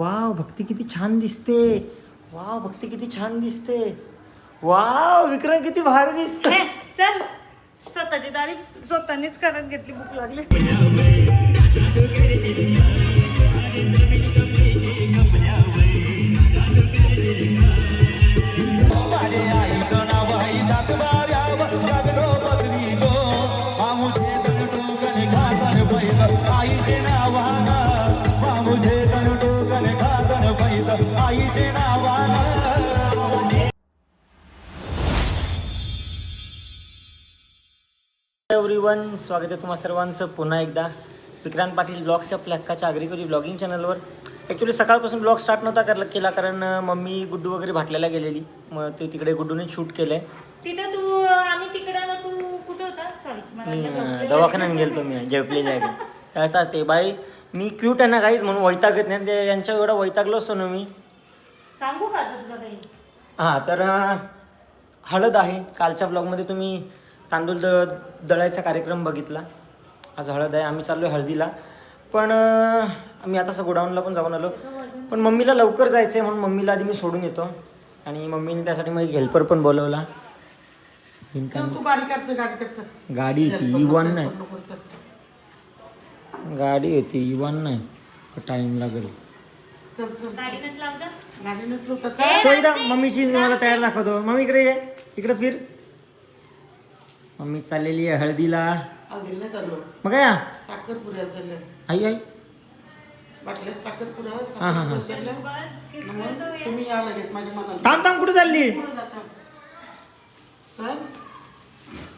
Wow भक्ती किती छान दिसते. वाव भक्ती किती छान दिसते. वाव विक्रम किती भारी दिसते. चल. स्वतःची दारी स्वतःनीच करत घेतली भूक लागली. एव्हरीवन स्वागत आहे तुम्हा सर्वांचं पुन्हा एकदा. विक्रांत पाटील ब्लॉग्स आपल्या हक्काच्या आग्रिकोली ब्लॉगिंग चॅनलवर. ॲक्च्युली सकाळपासून ब्लॉग स्टार्ट नव्हता करला केला कारण मम्मी गुड्डू वगैरे भाटल्याला गेलेली. मग ते तिकडे गुड्डूने शूट केलं आहे तिथं तू आम्ही तिकडे ना तू कुठे होता? मी अं, सॉरी दवाखान्यात गेलतो मी झेपलेल्या आहे असं असते बाई मी क्यूट आहे ना काहीच म्हणून वैतागत नाही. ते यांच्या एवढा वैतागलो असतो ना मी. सांगू का हां तर हळद आहे. कालच्या ब्लॉगमध्ये तुम्ही तांदूळ दळ दळायचा कार्यक्रम बघितला. आज हळद आहे आम्ही चाललो आहे हळदीला. पण आम्ही आता असं गोडाऊनला पण जाऊन आलो. पण मम्मीला लवकर जायचं आहे म्हणून मम्मीला आधी मी सोडून येतो. आणि मम्मीने त्यासाठी मग एक हेल्पर पण बोलवला. गाडी होती इवन नको, नाही. गाडी होती इवन नाही. टाईम लागेल. मम्मीची मला तयार दाखवतो. मम्मी इकडे ये इकडे फिर. मम्मी चाललेली आहे हळदीला. हल्दी नाही चाललो. मग काय साखरपुऱ्याला चाललं. आई आई. वाटल्यास साखरपुरा हा, हा, हा. मग तुम्ही या लगेच माझ्या मनात. थांब थांब कुठे चालली? पुढं जाता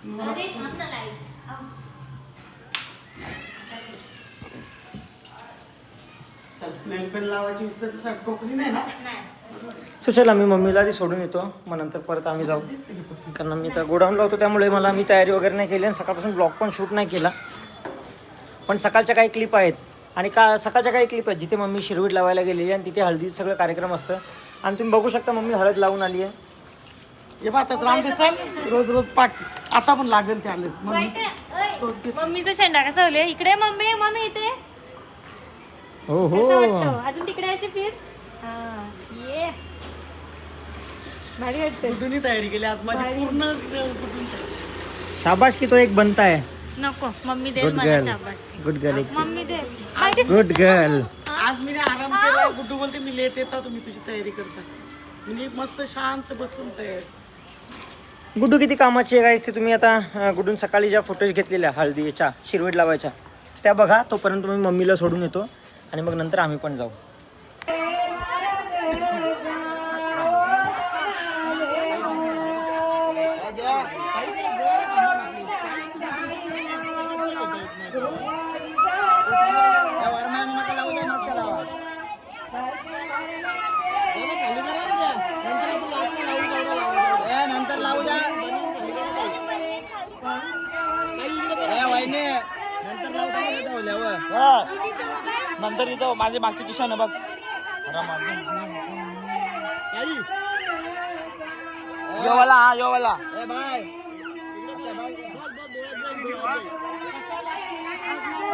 मला-. चल नेल पेन लावायची विसर सा- टोकरी नाही ना? नाही. सो चला मी मम्मीला आधी सोडून येतो. मग नंतर परत आम्ही जाऊ? कारण मी तर गोडाऊनला होतो त्यामुळे मला मी तयारी वगैरे नाही केली आणि सकाळपासून ब्लॉग पण शूट नाही केला. पण सकाळच्या काही क्लिप आहेत. आणि का सकाळच्या काही क्लिप आहेत जिथे मम्मी शिरवीट लावायला गेलेली आहे आणि तिथे हळदीचं सगळं कार्यक्रम असतं. आणि तुम्ही बघू शकता मम्मी हळद लावून आली आहे. ये बातच राम चल. रोज रोज पाठ आता पण लागेल ते आले. मम्मीचं शेंडा कसा होले इकडे मम्मी. मम्मी इथे. हो हो. अजून तिकडे अशी फिर. हा ये. भारी वाटतं कुठूनही तयारी केली आज माझी. पूर्ण अं, कुठून तयारी. शाबाश की तो एक बनता है. नको मम्मी दे मला शाबासकी. गुड गर्ल मम्मी दे. माझी- गुड गर्ल आज मी आराम केला गुड्डू बोलते मी लेट येता तुम्ही तुझी तयारी करता. मी मस्त शांत बसून तयारी. गुड्डू किती कामाची आहे गाईस ते तुम्ही आता अं, गुड्डून सकाळी ज्या फोटोज घेतलेल्या हळदीच्या शिरवीट लावायच्या त्या बघा तोपर्यंत मी मम्मीला सोडून येतो. आणि मग नंतर आम्ही पण जाऊ. ठेवल्यावर नंतर इथं माझे मागचे किशन आहे बघ. योवाला हा योवाला बाय. बाय.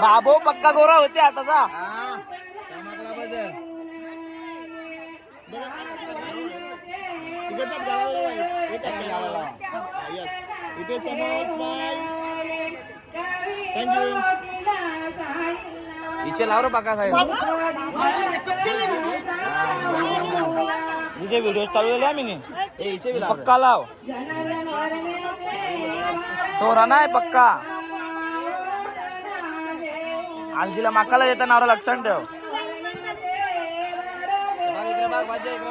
बाबो पक्का गोरा होते आताचा हा इथे समोर स्माइल थँक्यू इथे लाव रे पका साहेब. इथे व्हिडिओ चालू आम्ही नी. ए इथे बी लाव रे. पक्का लाव. तो आहे पक्का. आणखीला माकाला येता नाव लक्षात ठेव. इकडे इकडे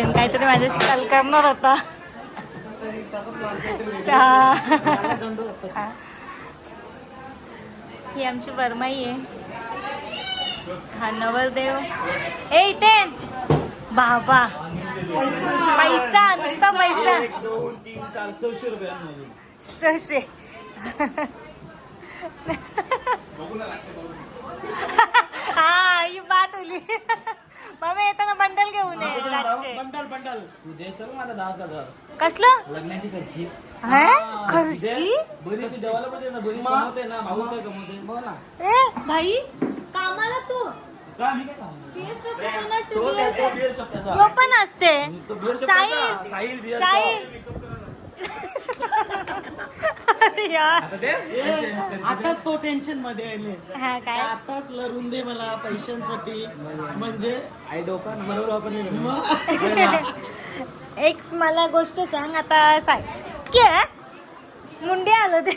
हितेन काहीतरी माझ्याशी काल करणार होता. ही. आमची बरमाई आहे. हा नवरदेव. ए इथे. बाबा. पैसा नुसता पैसा. सशे. हा ही बात होली. मम्मी येताना बंडल घेऊन ये रातचे. Bundle bundle. तू दे चल मला दहा हजार कसलं? लग्नाची खर्ची. हा? खर्ची? बरीचशी देवाला पाहिजे ना बरीच कमवते ना भाऊ काय कमवते? बोला. ए भाई कामाला तू. का मी काय काम BSF पण असते, तो त्याचा BSF. बिअर शॉपचा तो पण असते. तो बिअर शॉपचा साहिल. साहिल साहिल. यार. आता तो टेन्शनमध्ये आले हा काय? आताच लरून दे मला पैशांसाठी. म्हणजे? आई डोका नाही एक मला गोष्ट सांग आता साय क्या? मुंडे आलं ते.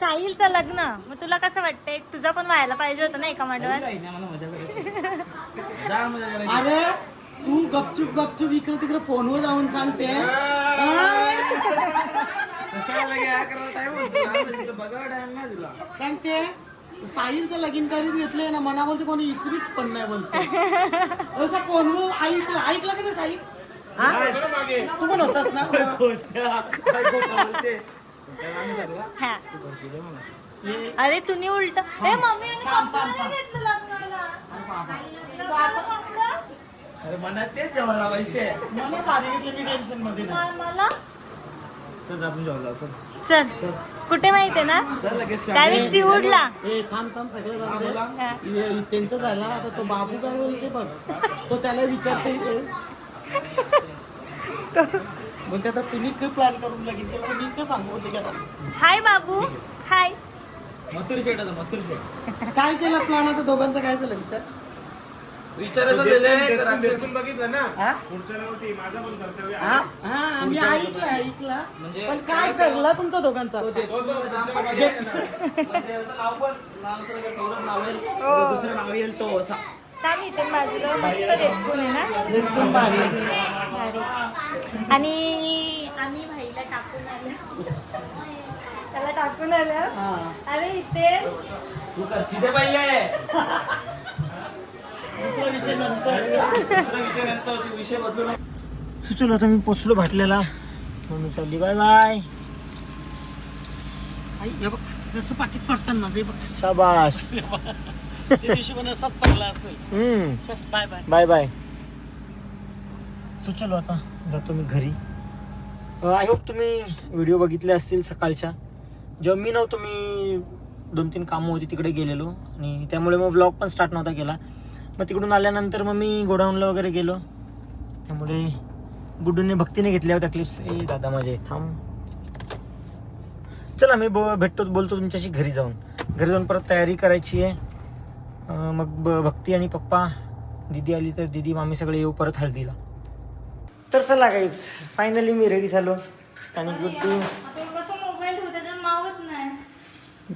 साहिलचं लग्न. मग तुला कसं वाटतंय? तुझं पण व्हायला पाहिजे होतं ना एका मांडवात? अरे तू गपचूप गपचूप इकडे तिकडे फोनवर जाऊन सांगते. तुला सांगते साहिलचं लगीन करीत घेतलंय ना मना बोलते कोणी इकरीत पण नाही बोलते. असं फोनवर ऐकलं ऐकलं का नाही साहिल हा? तू पण होतास ना? हा. अरे तुम्ही उलट. हे. मम्मी? अरे मनात तेच जवळ पैसे. मला साधी घेतलं मी टेन्शनमध्ये मला? चल आपण जेवण जाऊ चल. चल. कुठे माहितीये ना? चल लगेच डायरेक्ट सीवूडला ए थांब थांब सगळं जाऊ दे. बोला. हा. हे- त्यांचं झालं आता तो बाबू काय बोलते बघ. तो त्याला विचारते ए. बोलते आता तुम्ही काय प्लॅन करून लगीन केलं? तर मी काय सांगू बोलते की हाय बाबू. हाय. मथुर शेट आता मथुर शेट काय केलं प्लॅन आता दोघांचं? काय झालं विचार? विचारायचं दिले तर हा? हा? हा आम्ही ऐकलं ऐकलं. म्हणजे पण काय ठरलं तुमचा दोघांचा म्हणजे असं नाव पण नाव असं काही सौरभ नाव येईल दुसरं नाव येईल तो असा. काय इथे बाजूला मस्त रेटकून आहे ना? एकदम भारी भारी. आणि आम्ही भाईला टाकून आलो. त्याला टाकून आलं. अरे इथे तू तू सुचलो आता मी पोचलो भाटल्याला. मम्मी चालली बाय बाय. आई, बघ जसं पाकिट पडतं माझं हे बघ शाबाश पडला असेल. Bye bye. Bye bye. So चलो आता जातो मी घरी. आय होप तुम्ही व्हिडिओ बघितले असतील सकाळच्या. जेव्हा मी नव्हतो मी दोन तीन कामं होती तिकडे गेलेलो. आणि त्यामुळे मग व्लॉग पण स्टार्ट नव्हता केला. मग तिकडून आल्यानंतर मग मी गोडाऊनला वगैरे गेलो. त्यामुळे गुड्डूने भक्तीने घेतल्या होत्या क्लिप्स ए दादा माझे थांब. चला मी ब भेटतो बोलतो तुमच्याशी घरी जाऊन. घरी जाऊन परत तयारी करायची आहे. मग ब भक्ती आणि पप्पा दीदी आली तर दीदी मामी सगळे येऊ परत हळदीला. तर चला गाईज फायनली मी रेडी झालो. आणि गुड्डू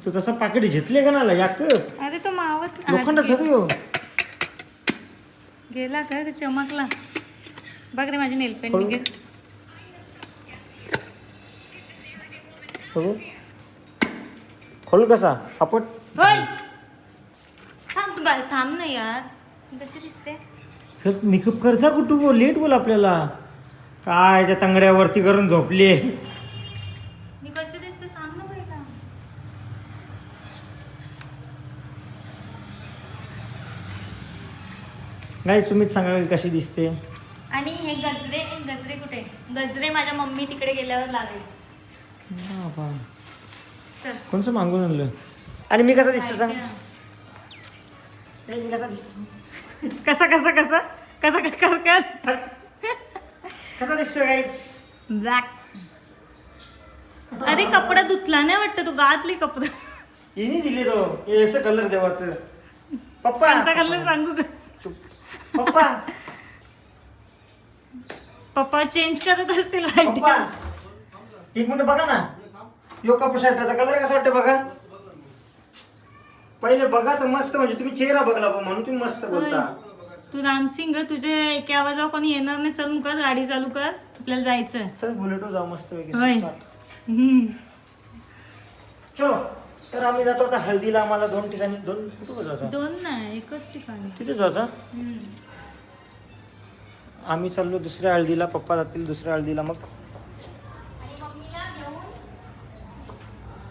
तू तसं पाकिट घेतले का ना याक अरे तो मावत. लोखंड सगळं गेला का चमकला? बघ रे माझी नेल पेंट खोल. घे. खोल कसा? होय. थांब तू बाय थांब ना यार. कशी दिसते? सर मेकअप करचा कुठं? बोल लेट बोल आपल्याला. काय त्या तंगड्यावरती करून झोपले मी कशी दिसते सांग ना पहिला नाही तुम्हीच सांगा की कशी दिसते? आणि हे गजरे हे गजरे कुठे? गजरे माझ्या मम्मी तिकडे गेल्यावर लावेल. बाबा. चल. कोणचं मागून आणलं? आणि मी कसा दिसतो सांग? मी कसा दिसतो? कसा कसा कसा? कसा कसा कसा कसा? दिसतोय गाईज ब्लॅक अरे कपडा धुतला नाही वाटतं तू गातली कपडा. हिने दिली तो. हे असं कलर देवाचं. पप्पा. कोणता कलर सांगू का. पप्पा. पप्पा चेंज करत असतील पप्पा एक मिनिट बघा ना. यो कपडा शर्टाचा कलर कसा वाटतं बघा? पहिले बघा तर मस्त म्हणजे तुम्ही चेहरा बघला बा, म्हणून तुम्ही मस्त बोलता. तू रामसिंग तुझे एके आवाजावर कोणी येणार नाही. चल कर गाडी चालू कर. आपल्याला जायचं. चल बुलेटो जाऊ मस्त होय. हम्म. चलो. तर आम्ही जातो आता हळदीला आम्हाला दोन ठिकाणी दोन कुठं जायचं दोन नाही एकच ठिकाणी. तिथे जायचं हम्म. आम्ही चाललो दुसऱ्या हळदीला पप्पा जातील दुसऱ्या हळदीला मग? आणि मम्मीला घेऊन?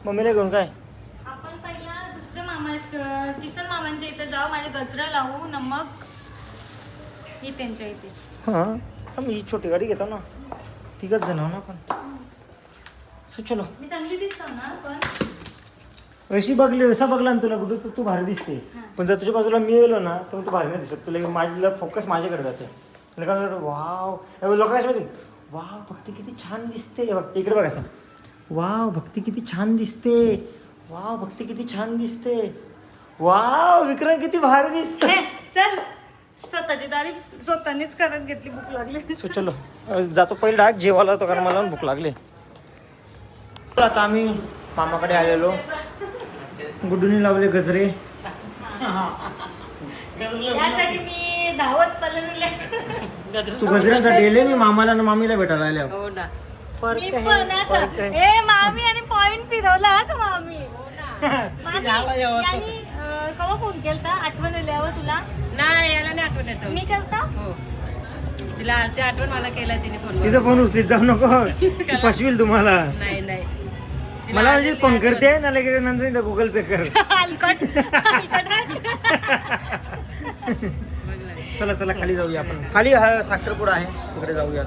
मम्मीला घेऊन काय? आपण पहिला दुसऱ्या मामा क- किसन मामांच्या इथे जाऊ माझे गजरा लावू न मग ही त्यांच्या इथे. हां तर मी ही छोटी गाडी घेतो ना. तिघच जण आहो ना आपण. सो चलो. मी चांगली दिसतो ना पण अशी बघली असा बघला ना तुला कुठं तू तू भारी दिसते. पण जर तुझ्या बाजूला मी गेलो ना तर तू भारी नाही दिसत. तुला माझ्या फोकस माझ्याकडे जाते. वाव. लोक माहिती? वाव भक्ती किती छान दिसते. भक्ती इकडे बघा असं. वाव भक्ती किती छान दिसते. वाव भक्ती किती छान दिसते. वाव विक्रम किती भारी दिसते. चल. स्वतःची तारीफ स्वतःनीच करत घेतली भूक लागली. सो चलो. जातो पहिले डायरेक्ट जेवायला होतो कारण मला भूक लागली. आता आम्ही मामाकडे आलेलो. गुड्डूनी लावले गजरे. मी धावत तू गजऱ्यांचा डेले मी मामाला आणि मामीला भेटायला आल्या. हो ना. फरक मी आहे पण फरक आता आहे. ए मामी आणि पॉइंट फिरवला हा का मामी? मामी, यांनी, अं, केव्हा फोन केलता? आठवण आल्यावर तुला? नाही याला नाही आठवण येत मी केलता? हो. तिला ते आठवण मला केला तिने फोन तिचं फोन उचलीत जाऊ नको. ती फसवील तुम्हाला. नाही नाही. मला म्हणजे फोन करते ना लगेच नंतर गुगल पे कर. चला चला खाली जाऊया आपण. खाली हा साखरपुडा आहे. तिकडे जाऊया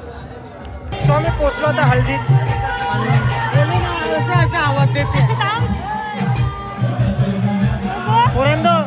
सो आम्ही पोचलो आता हळदीत. असं आवाज देते पोरंदो.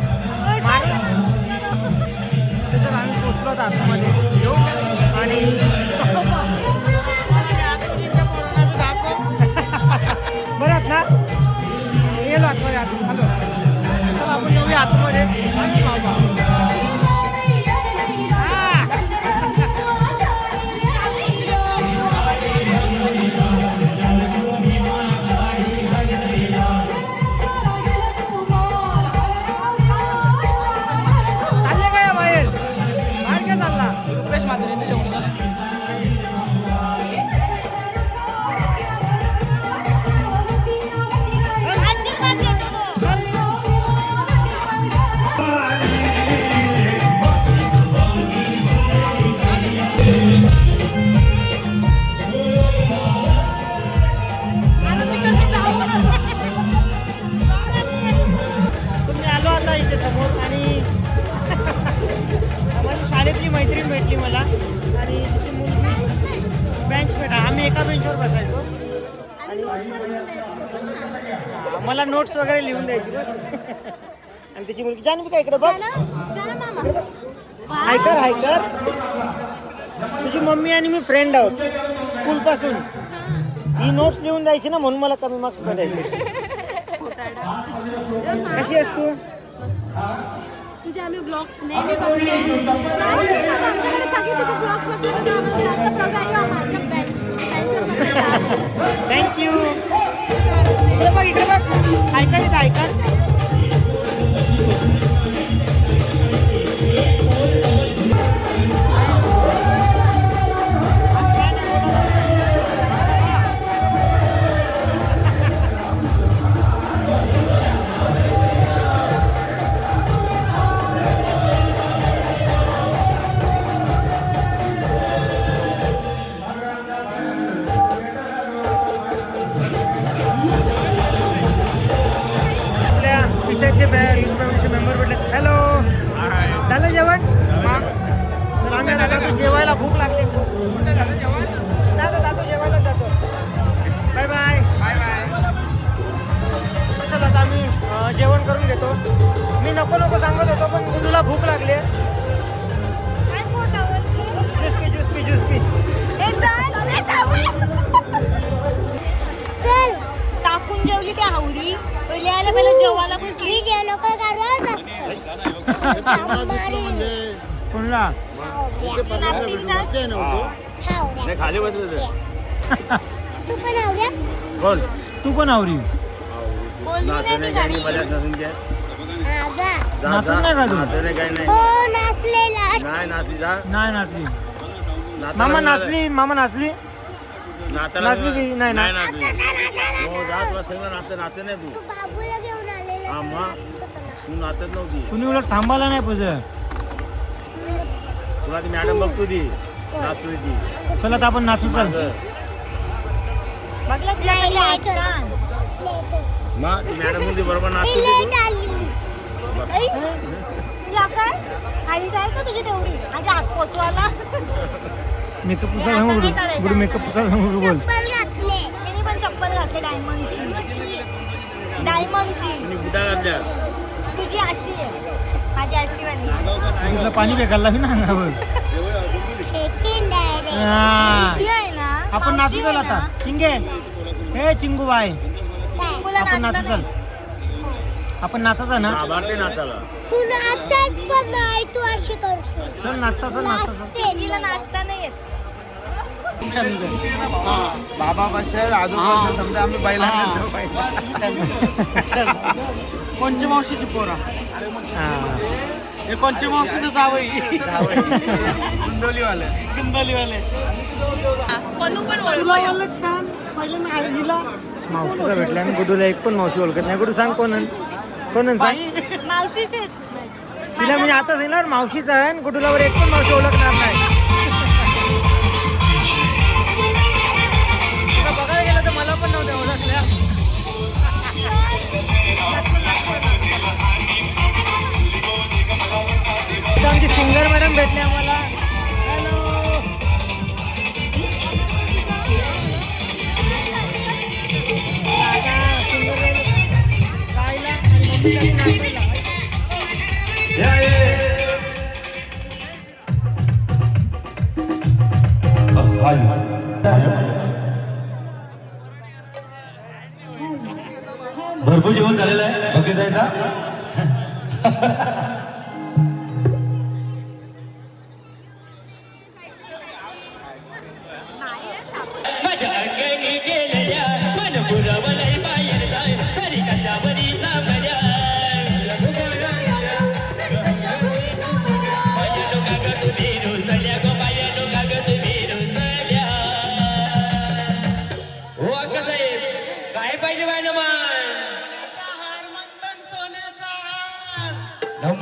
मला नोट्स वगैरे लिहून द्यायची. बस आणि तिची मुलगी जाणवी काय इकडे बघ. हायकर हायकर तुझी मम्मी आणि मी फ्रेंड आहोत स्कूलपासून ही नोट्स लिहून द्यायची ना म्हणून मला कमी मार्क्स भेटायचे. कशी आहेस तू? तुझे आम्ही ब्लॉग्स नेहमी आमच्याकडे सगळे तुझे ब्लॉग्स म्हणजे आम्हाला जास्त प्रकार माझ्या बेंच बेंचवर बसायचं थँक्यू इकडे बघ इकडे बघ. ऐका इथं ऐका. कोणला खाली बसले तू. पण आवड्या बोल. तू पण आवरी नाही हा नाचून नाही का तू? नाचले काही नाही. हो नाचलेला. नाही नाचली जा. नाही नाचली. नाचायला मामा. नाचली मामा नाचली? नाचली. की? नाही. नाही नाचली. हो जा तुला सगळं नाचत नाचत नाही तू. बाबूला घेऊन आलेला हा मग? तू नाचत नव्हती. कुणी उलट थांबायला नाही पाहिजे तुला ती मॅडम बघतो ती. नाचतोय ती. चला आता आपण नाचू चल. मागं. बघलं तुला नाही, कधी लेट. असतात? मग ती मॅडम म्हणते बरोबर मी नाचतो ती. तुला काय? आई काय का तुझी तेवढी? हात पोचवायला. मेकअप सांगू असं नाही गुडू करायचं. गुडू मेकअप सांगू गुडू बोल पण चप्पल घातली डायमंडची डायमंडची मी बुटा घातल्या तुझी अशी आहे. माझी अशी वाली. पाणी फेकायला ना अंगावर? हा. आपण नाचू चल आता. चिंगे हे चिंगू बाय आपण नाचू चल. आपण नाचायचं ना? तू नाचत पण नाही तू अशी चल नाचता चल नाचता चल. नाचते. तिला नाचता नाही येत. बाबा बसेल आजोबा समजा आम्ही बैलांना कोणच्या मावशीची पोरा? हा. हे कोणच्या मावशीचं जावई? पनू पण पहिल्यांदा हिला मावशीला भेटले आणि गुडूला एक पण मावशी ओळखत नाही. गुडू सांग कोण? कोण सांग? मावशीच तिला म्हणजे आता येणार मावशीचा आहे आणि गुडूलावर एक पण मावशी ओळखणार नाही.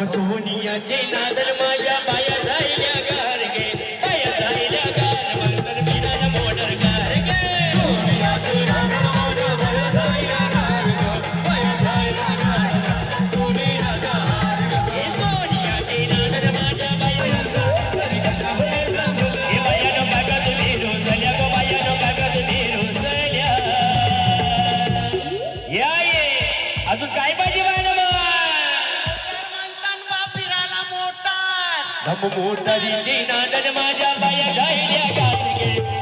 सोनियाचे नादल माझ्या बाया राहिल्या मोटारीची नांदन माझ्या बाया गायल्या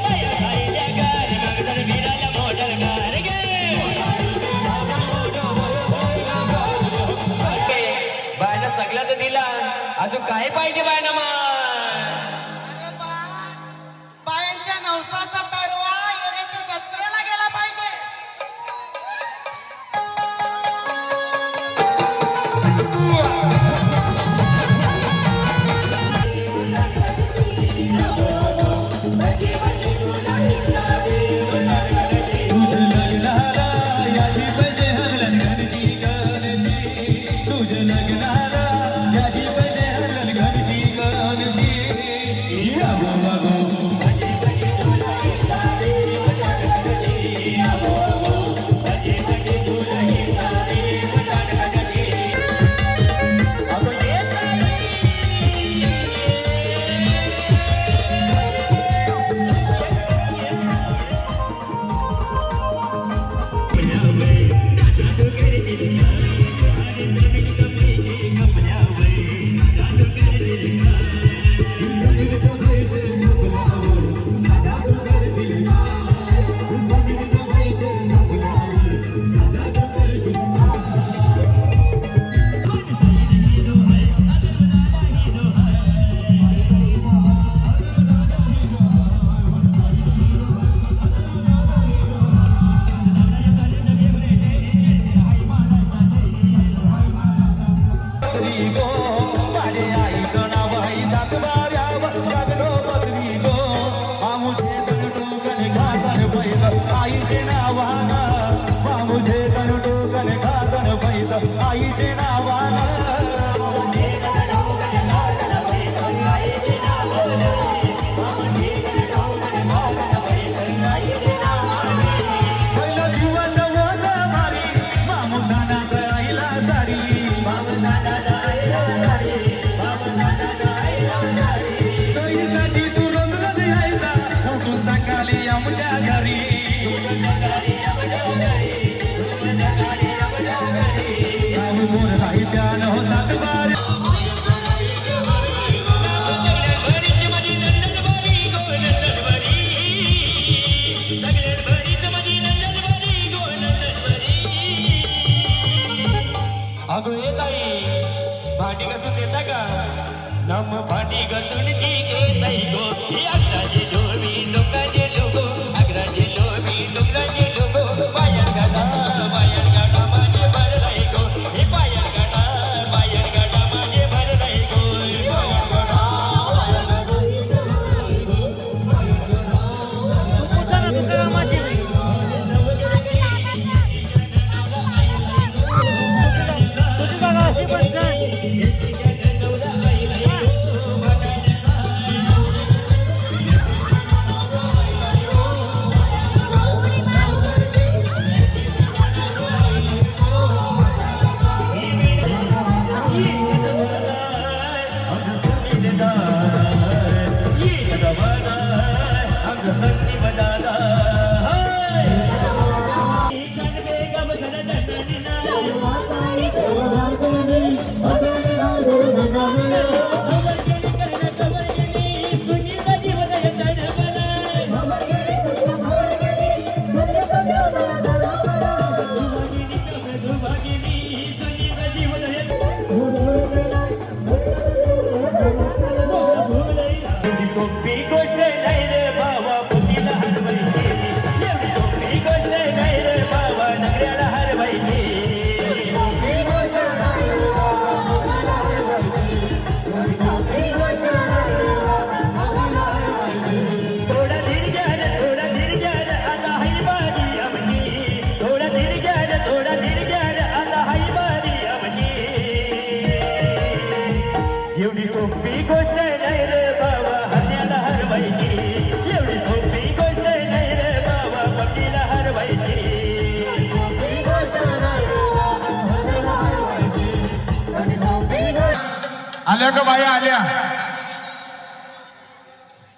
बाया गायल्या विराला बायला सगळं तर दिला. अजून काय पाहिजे बायना मा का बाया आल्या?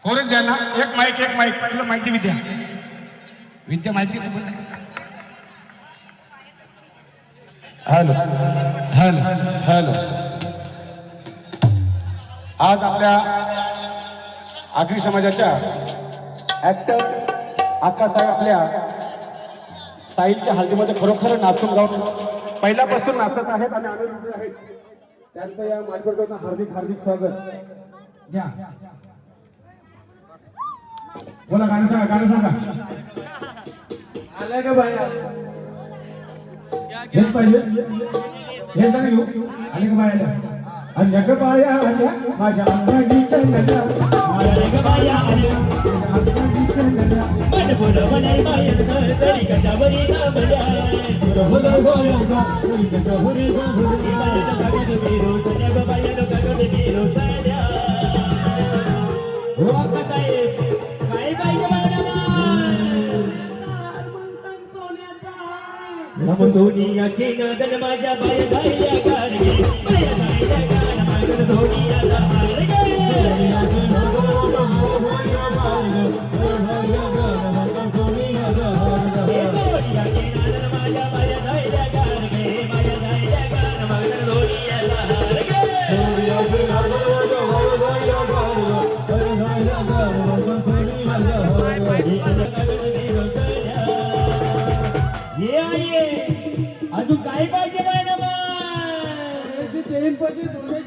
कोरच द्या ना. एक माईक एक माईक तुला माहिती विद्या. विद्या माहिती तू पण हॅलो हॅलो हॅलो. आज आपल्या आगरी समाजाच्या ऍक्टर आकासाहेब आपल्या साईलच्या हल्दीमध्ये खरोखर नाचून जाऊन पहिल्यापासून नाचत आहेत आणि आनंद आहेत. त्यांचं या माझ्याकडनं हार्दिक हार्दिक स्वागत. घ्या. बोला गाणं सांगा गाणं सांगा. आलं का बाया? हेच पाहिजे. हेच गाणं घेऊ. आले का बायाला? आल्या बाया आल्या माझ्या अंगणीच्या नद्या आल्या बाया आल्या अंगणीच्या मन तरी कशावरी ना बजा सोनिया ची नदन माझ्या बाय बाय गाडी बाय बाय गाडी माझ्या सोनिया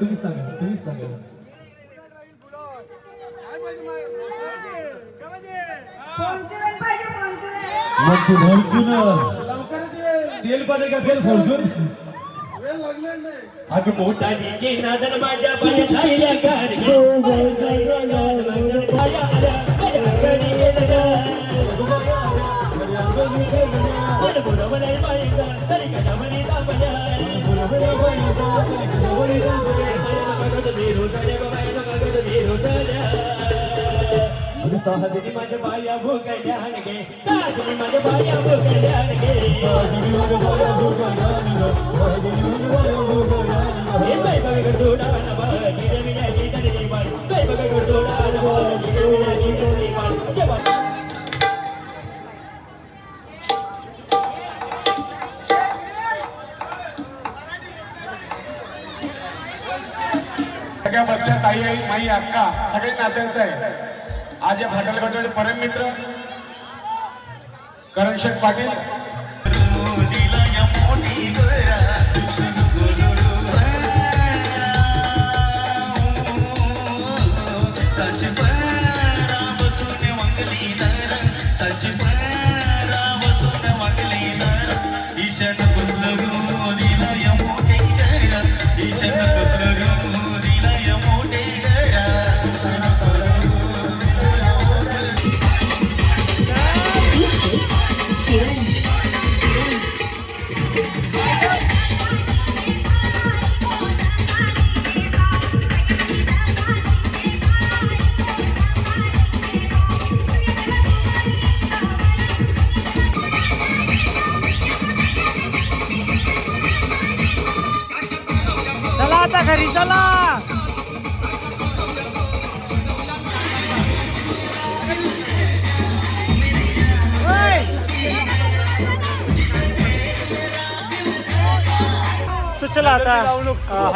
अक्का साहेब तुम्हीच सांगा तुम्हीच सांगा तेल पाणी का तेल फॉर्च्युन आगे मोठा तारीचे नादर माझ्या पाया झाल्या कार गो गो गो गो गो पाया आल्या पाया कधी गेलं बोल बोल बोलाय बाईचा तरी कशा म्हणी दाबल्या बोल बोल बाईचा तरी नाचायचं आहे. आज या फाटल गटाचे परम मित्र करण शेठ पाटील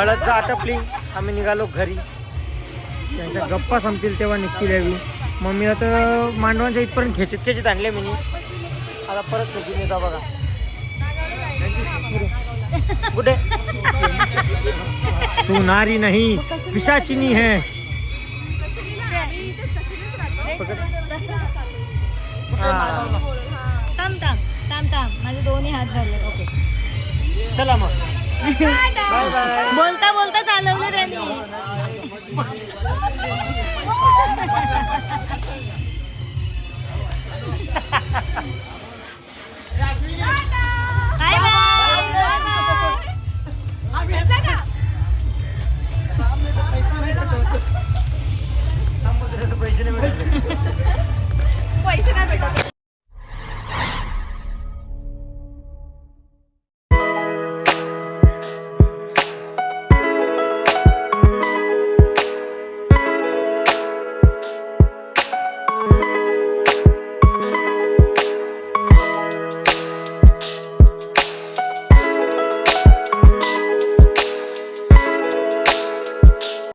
हळद जा आटपली आम्ही निघालो घरी. त्यांच्या गप्पा संपतील तेव्हा निघतील यावी मम्मीला तर मांडवांच्या इथपर्यंत खेचत खेचत आणले मी. आता परत खेचून येता बघा. कुठे? तू नारी नाही पिशाचिनी है हा. थांब थांब थांब थांब. माझे दोन्ही हात धरले. ओके. चला मग. बोलता बोलता चालवलं त्यांनी. पैसे नाही भेटत.